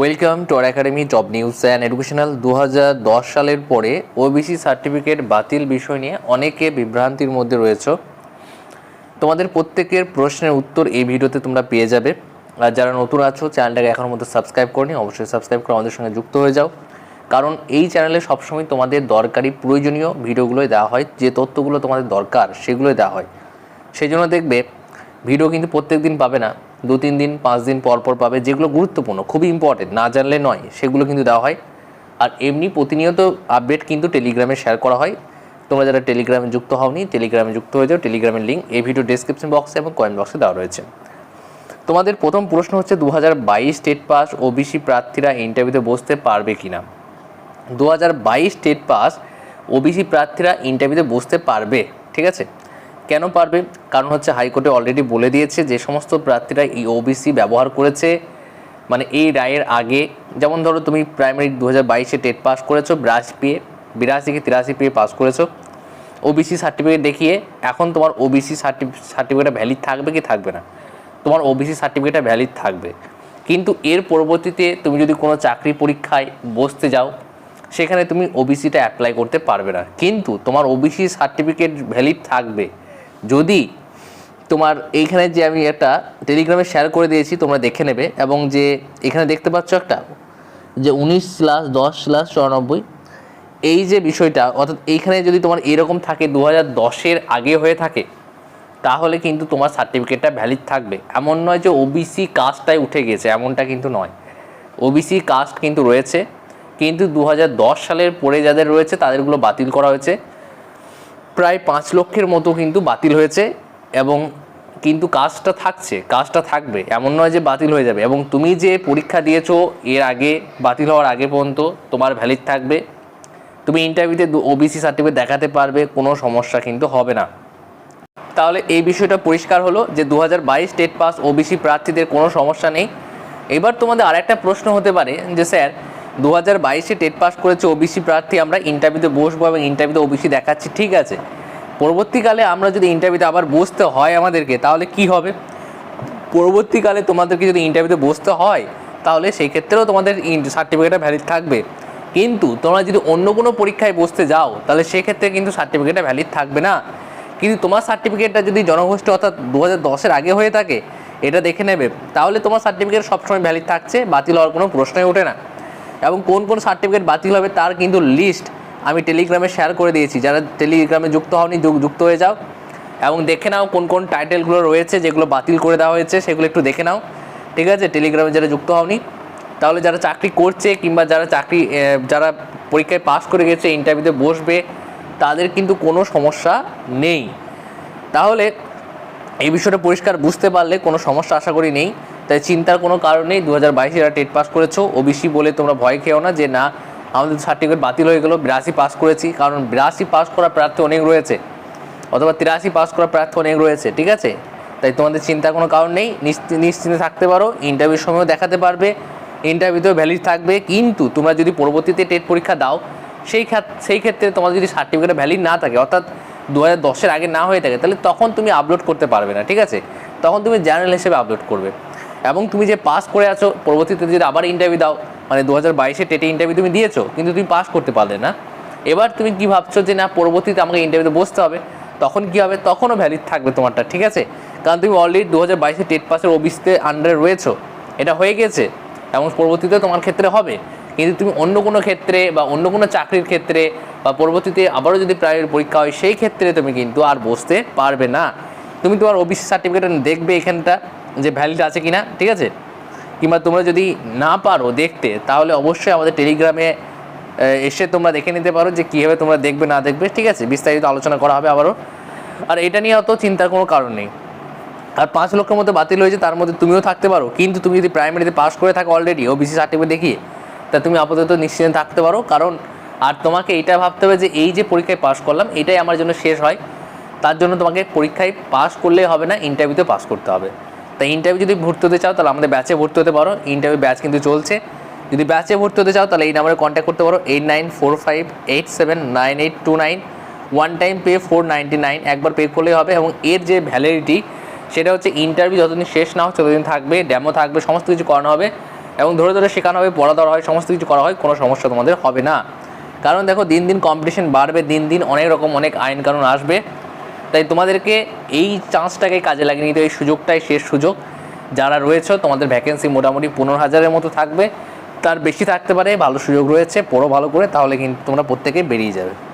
Welcome to R academy job news and educational দু হাজার দশ সালের পরে ওবিসি সার্টিফিকেট বাতিল বিষয় নিয়ে অনেকে বিভ্রান্তির মধ্যে রয়েছে। তোমাদের প্রত্যেকের প্রশ্নের উত্তর এই ভিডিওতে তোমরা পেয়ে যাবে। আর যারা নতুন আছো, চ্যানেলটাকে এখনও মধ্যে সাবস্ক্রাইব করনি, অবশ্যই সাবস্ক্রাইব করে আমাদের সঙ্গে যুক্ত হয়ে যাও। কারণ এই চ্যানেলে সবসময় তোমাদের দরকারি প্রয়োজনীয় ভিডিওগুলোই দেওয়া হয়, যে তথ্যগুলো তোমাদের দরকার সেগুলোই দেওয়া হয়। সেই জন্য দেখবে, ভিডিও কিন্তু প্রত্যেক দিন পাবে না। দু তিন দিন, পাঁচ দিন পর পর পাবে, যেগুলো গুরুত্বপূর্ণ, খুবই ইম্পর্টেন্ট না জানলে নয়, সেগুলো কিন্তু দেওয়া হয়। আর এমনি প্রতিনিয়ত আপডেট কিন্তু টেলিগ্রামে শেয়ার করা হয়। তোমরা যারা টেলিগ্রামে যুক্ত হওনি টেলিগ্রামে যুক্ত হয়ে যাও টেলিগ্রামের লিঙ্ক এই ভিডিও ডেসক্রিপশন বক্সে এবং কয়েন বক্সে দেওয়া রয়েছে। তোমাদের প্রথম প্রশ্ন হচ্ছে দু হাজার বাইশ স্টেট পাস ওবিসি প্রার্থীরা ইন্টারভিউতে বসতে পারবে কি না দু হাজার বাইশ স্টেট পাস ওবিসি প্রার্থীরা ইন্টারভিউতে বসতে পারবে, ঠিক আছে? কেন পারবে? কারণ হচ্ছে হাইকোর্টে অলরেডি বলে দিয়েছে যে সমস্ত প্রার্থীরা এই ওবিসি ব্যবহার করেছে। মানে এই রায়ের আগে, যেমন ধরো তুমি প্রাইমারি দু হাজার বাইশে টেট পাস করেছ, ব্রাশ পেয়ে বিরাশি কি তিরাশি পেয়ে পাস করেছ। ওবিসি সার্টিফিকেট দেখিয়ে এখন তোমার ওবিসি সার্টিফিকেটটা ভ্যালিড থাকবে কি থাকবে না? তোমার ওবিসি সার্টিফিকেটটা ভ্যালিড থাকবে। কিন্তু এর পরবর্তীতে তুমি যদি কোনো চাকরি পরীক্ষায় বসতে যাও, সেখানে তুমি ওবিসিটা অ্যাপ্লাই করতে পারবে না। কিন্তু তোমার ওবিসি সার্টিফিকেট ভ্যালিড থাকবে। যদি তোমার এইখানে যে আমি একটা টেলিগ্রামে শেয়ার করে দিয়েছি, তোমরা দেখে নেবে এবং যে এখানে দেখতে পাচ্ছ একটা, যে উনিশ স্ল্যাশ দশ স্ল্যাশ চুরানব্বই, এই যে বিষয়টা, অর্থাৎ এইখানে যদি তোমার এরকম থাকে দু হাজার দশের আগে হয়ে থাকে, তাহলে কিন্তু তোমার সার্টিফিকেটটা ভ্যালিড থাকবে। এমন নয় যে ওবিসি কাস্টটাই উঠে গেছে, এমনটা কিন্তু নয়। ওবিসি কাস্ট কিন্তু রয়েছে, কিন্তু দু হাজার দশ সালের পরে যাদের রয়েছে, তাদেরগুলো বাতিল করা হয়েছে। প্রায় পাঁচ লক্ষের মতো কিন্তু বাতিল হয়েছে এবং কিন্তু কাজটা থাকছে, কাজটা থাকবে। এমন নয় যে বাতিল হয়ে যাবে। এবং তুমি যে পরীক্ষা দিয়েছ, এর আগে, বাতিল হওয়ার আগে পর্যন্ত তোমার ভ্যালিড থাকবে। তুমি ইন্টারভিউতে ওবিসি সার্টিফিকেট দেখাতে পারবে, কোনো সমস্যা কিন্তু হবে না। তাহলে এই বিষয়টা পরিষ্কার হলো যে দু হাজার বাইশ স্টেট পাস ওবিসি প্রার্থীদের কোনো সমস্যা নেই। এবার তোমাদের আরেকটা প্রশ্ন হতে পারে যে, স্যার দু হাজার বাইশে টেট পাস করেছে ওবিসি প্রার্থী। আমরা ইন্টারভিউতে বসবো এবং ইন্টারভিউতে ওবিসি দেখাচ্ছি, ঠিক আছে? পরবর্তীকালে আমরা যদি ইন্টারভিউতে আবার বসতে হয় আমাদেরকে, তাহলে কি হবে? পরবর্তীকালে তোমাদেরকে যদি ইন্টারভিউতে বসতে হয়, তাহলে সেই ক্ষেত্রেও তোমাদের সার্টিফিকেটটা ভ্যালিড থাকবে। কিন্তু তোমরা যদি অন্য কোনো পরীক্ষায় বসতে যাও, তাহলে সেক্ষেত্রে কিন্তু সার্টিফিকেটটা ভ্যালিড থাকবে না। কিন্তু তোমার সার্টিফিকেটটা যদি জনগোষ্ঠী অর্থাৎ দু হাজার আগে হয়ে থাকে, এটা দেখে নেবে। তাহলে তোমার সার্টিফিকেট সবসময় ভ্যালিড থাকছে, বাতিল হওয়ার কোনো প্রশ্নই ওঠে না। এবং কোন কোন সার্টিফিকেট বাতিল হবে তার কিন্তু লিস্ট আমি টেলিগ্রামে শেয়ার করে দিয়েছি। যারা টেলিগ্রামে যুক্ত হওনি, যুক- যুক্ত হয়ে যাও এবং দেখে নাও কোন কোন টাইটেলগুলো রয়েছে, যেগুলো বাতিল করে দেওয়া হয়েছে, সেগুলো একটু দেখে নাও। ঠিক আছে? টেলিগ্রামে যারা যুক্ত হওনি, তাহলে যারা চাকরি করছে কিংবা যারা চাকরি যারা পরীক্ষায় পাস করে গেছে ইন্টারভিউতে বসবে, তাদের কিন্তু কোনো সমস্যা নেই। তাহলে এই বিষয়টা পরিষ্কার বুঝতে পারলে কোনো সমস্যা আশা করি নেই। তাই চিন্তার কোনো কারণ নেই। দু হাজার বাইশে যারা টেট পাস করেছ, ওবিসি বলে তোমরা ভয় খেও না যে, না, আমাদের সার্টিফিকেট বাতিল হয়ে গেলো, বিরাশি পাস করেছি। কারণ বিরাশি পাস করা প্রার্থী অনেক রয়েছে। অথবা তিরাশি পাস করা প্রার্থী অনেক রয়েছে, ঠিক আছে? তাই তোমাদের চিন্তার কোনো কারণ নেই। নিশ্চি- নিশ্চিন্তে থাকতে পারো। ইন্টারভিউর সময়ও দেখাতে পারবে। ইন্টারভিউতেও ভ্যালিড থাকবে। কিন্তু তোমরা যদি পরবর্তীতে টেট পরীক্ষা দাও, সেই সেই ক্ষেত্রে তোমাদের যদি সার্টিফিকেট ভ্যালিড না থাকে, অর্থাৎ দু হাজার দশের আগে না হয়ে থাকে, তাহলে তখন তুমি আপলোড করতে পারবে না, ঠিক আছে? তখন তুমি জার্নাল হিসেবে আপলোড করবে। এবং তুমি যে পাস করে আছো, পরবর্তীতে যদি আবার ইন্টারভিউ দাও মানে দু হাজার বাইশে টেটে ইন্টারভিউ তুমি দিয়েছ, কিন্তু তুমি পাস করতে পারলে না। এবার তুমি কি ভাবছ যে না, পরবর্তীতে আমাকে ইন্টারভিউতে বসতে হবে? তখন কি হবে? তখনও ভ্যালিড থাকবে তোমারটা, ঠিক আছে? কারণ তুমি অলরেডি দু হাজার বাইশে টেট পাসের ওবিসিতে আন্ডারে রয়েছো। এটা হয়ে গেছে, এবং পরবর্তীতে তোমার ক্ষেত্রে হবে। কিন্তু তুমি অন্য কোনো ক্ষেত্রে বা অন্য কোনো চাকরির ক্ষেত্রে বা পরবর্তীতে আবারও যদি প্রাইভেট পরীক্ষা হয়, সেই ক্ষেত্রে তুমি কিন্তু আর বসতে পারবে না। তুমি তোমার ওবিসি সার্টিফিকেট দেখবে এখানটা যে ভ্যালিড আছে কিনা, ঠিক আছে? কিংবা তোমরা যদি না পারো দেখতে, তাহলে অবশ্যই আমাদের টেলিগ্রামে এসে তোমরা দেখে নিতে পারো যে কীভাবে তোমরা দেখবে, না দেখবে, ঠিক আছে? বিস্তারিত আলোচনা করা হবে আবারও। আর এটা নিয়ে অত চিন্তার কোনো কারণ নেই। আর পাঁচ লক্ষের মতো বাতিল হয়েছে তার মধ্যে তুমিও থাকতে পারো। কিন্তু তুমি যদি প্রাইমারিতে পাস করে থাকো অলরেডি ওবিসি সার্টিফিকেট দেখিয়ে তা তুমি আপাতত নিশ্চিন্তে থাকতে পারো, কারণ আর তোমাকে এইটা ভাবতে হবে যে এই যে পরীক্ষায় পাশ করলাম, এটাই আমার জন্য শেষ হয়। তার জন্য তোমাকে পরীক্ষায় পাশ করলেই হবে না ইন্টারভিউতে পাস করতে হবে। তাই ইন্টারভিউ যদি ভর্তি হতে চাও, তাহলে আমাদের ব্যাচে ভর্তি হতে পারো। ইন্টারভিউ ব্যাচ কিন্তু চলছে। যদি ব্যাচে ভর্তি হতে চাও, তাহলে এই নাম্বারে কন্ট্যাক্ট করতে পারো eight nine four five eight seven nine eight two nine one time pay four ninety nine একবার পে করলেই হবে এবং এর যে ভ্যালিডিটি সেটা হচ্ছে ইন্টারভিউ যতদিন শেষ না হচ্ছে ততদিন থাকবে ড্যামো থাকবে, সমস্ত কিছু করানো হবে। এবং ধরে ধরে শেখানো হবে পড়া দেওয়া হয়, সমস্ত কিছু করা হয়, কোনো সমস্যা তোমাদের হবে না। কারণ দেখো, দিন দিন কম্পিটিশন বাড়বে, দিন দিন অনেক রকম অনেক আইন কানুন আসবে। তাই তোমাদেরকে এই চান্সটাকে কাজে লাগিয়ে নিতে এই সুযোগটাই শেষ সুযোগ। যারা রয়েছে, তোমাদের ভ্যাকেন্সি মোটামুটি পনেরো হাজারের মতো থাকবে। তার বেশি থাকতে পারে, ভালো সুযোগ রয়েছে, পড়ো ভালো করে, তাহলে কিন্তু তোমরা প্রত্যেকে বেরিয়ে যাবে।